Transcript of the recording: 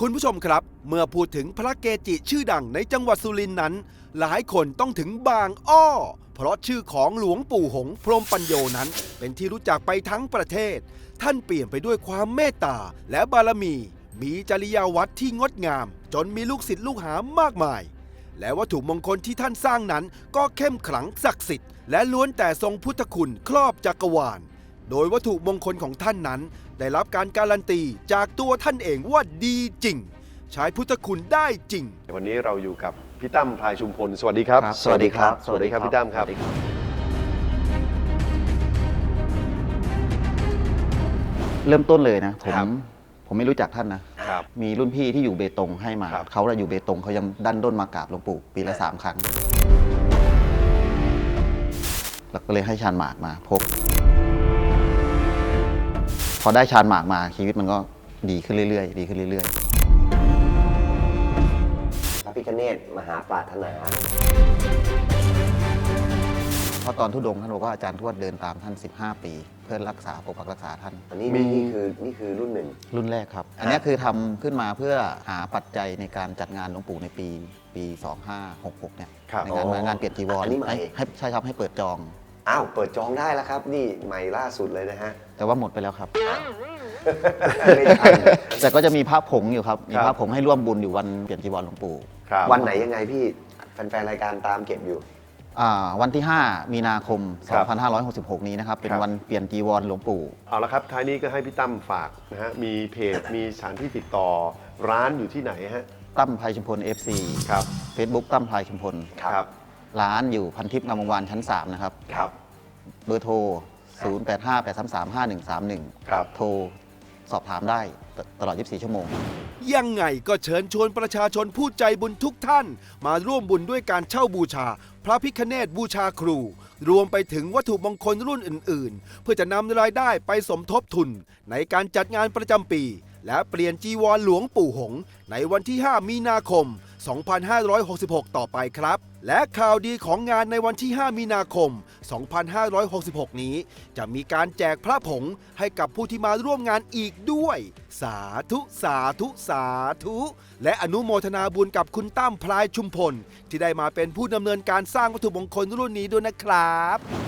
คุณผู้ชมครับ เมื่อพูดถึงพระเกจิชื่อดังในจังหวัดสุรินทร์นั้น หลายคนต้องถึงบางอ้อ เพราะชื่อของหลวงปู่หงพรหมปัญโยนั้น เป็นที่รู้จักไปทั้งประเทศ ท่านเปลี่ยนไปด้วยความเมตตาและบารมี มีจริยาวัดที่งดงาม จนมีลูกศิษย์ลูกหามากมาย และวัตถุมงคลที่ท่านสร้างนั้น ก็เข้มขลังศักดิ์สิทธิ์และล้วนแต่ทรงพุทธคุณครอบจักรวาล โดยวัตถุมงคลของท่านนั้น ได้รับการการันตีจากตัวท่านเองว่าดีจริง ใช้พุทธคุณได้จริง วันนี้เราอยู่กับพี่ตั้มพลายชุมพล สวัสดีครับสวัสดีครับ สวัสดีครับพี่ตั้มครับเริ่มต้นเลยนะผมครับผมไม่รู้จักท่านนะ ครับ มีรุ่นพี่ที่อยู่เบตงให้มา ครับ เขาเราอยู่เบตงเขายังดันด้นมากราบหลวงปู่ปีละสามครั้ง แล้วก็เลยให้ชานหมากมาพก พอได้ชานหมากมาชีวิตมันก็ดีขึ้นเรื่อยๆ ดีขึ้นเรื่อยพระพิฆเนศมหาปรารถนา ๆเพราะตอนทุดงค์ท่านบอกว่าอาจารย์ทวดเดินตามท่าน 15 ปี เพื่อรักษาปกปักรักษาท่าน อันนี้มีนี่คือนี่คือรุ่นหนึ่ง รุ่นแรกครับ อันนี้คือทำขึ้นมาเพื่อหาปัจจัยในการจัดงานหลวงปู่ในปีปี 2566เนี่ยครับในงานอ๋องานเปลี่ยนจีวรอันนี้ใหม่ ให้ให้ใช่ครับให้เปิดจอง อ้าว เปิดจองได้แล้วครับ นี่ใหม่ล่าสุดเลยนะฮะ แต่ว่าหมดไปแล้วครับ ไม่ทัน แต่ก็จะมีพระผงอยู่ครับ มีครับพระผงให้ร่วมบุญอยู่วันเปลี่ยนจีวรหลวงปู่ครับวันไหนยังไงพี่ แฟนๆ รายการตามเก็บอยู่ อ่าวันที่ 5 มีนาคม ครับ2566 นี้นะครับ เป็นครับ วันเปลี่ยนจีวรหลวงปู่ เอาละครับท้ายนี้ก็ให้พี่ตั้มฝากนะฮะมีเพจมีสถานที่ติดต่อร้านอยู่ที่ไหนฮะตั้มพลายชุมพล FC ครับ Facebook ตั้มพลายชุมพล ครับ ร้านอยู่พันทิพย์งามวงวานชั้น 3 นะครับ ครับ เบอร์โทร 0858335131 ครับ โทรสอบถามได้ตตลอด 24 ชั่วโมง ยังไงก็เชิญชวนประชาชนผู้ใจบุญทุกท่าน มาร่วมบุญด้วยการเช่าบูชา พระพิคเนตบูชาครู รวมไปถึงวัตถุมงคลรุ่นอื่น ๆ เพื่อจะนำรายได้ไปสมทบทุน ในการจัดงานประจำปี และเปลี่ยนจีวรหลวงปู่หงส์ในวันที่ 5 มีนาคม 2566 ต่อไปครับ และข่าวดีของงานในวันที่ 5 มีนาคม 2566 นี้ จะมีการแจกพระผงให้กับผู้ที่มาร่วมงานอีกด้วย สาธุสาธุสาธุ และอนุโมทนาบุญกับคุณตั้มพลายชุมพล ที่ได้มาเป็นผู้ดำเนินการสร้างวัตถุมงคลรุ่นนี้ด้วยนะครับ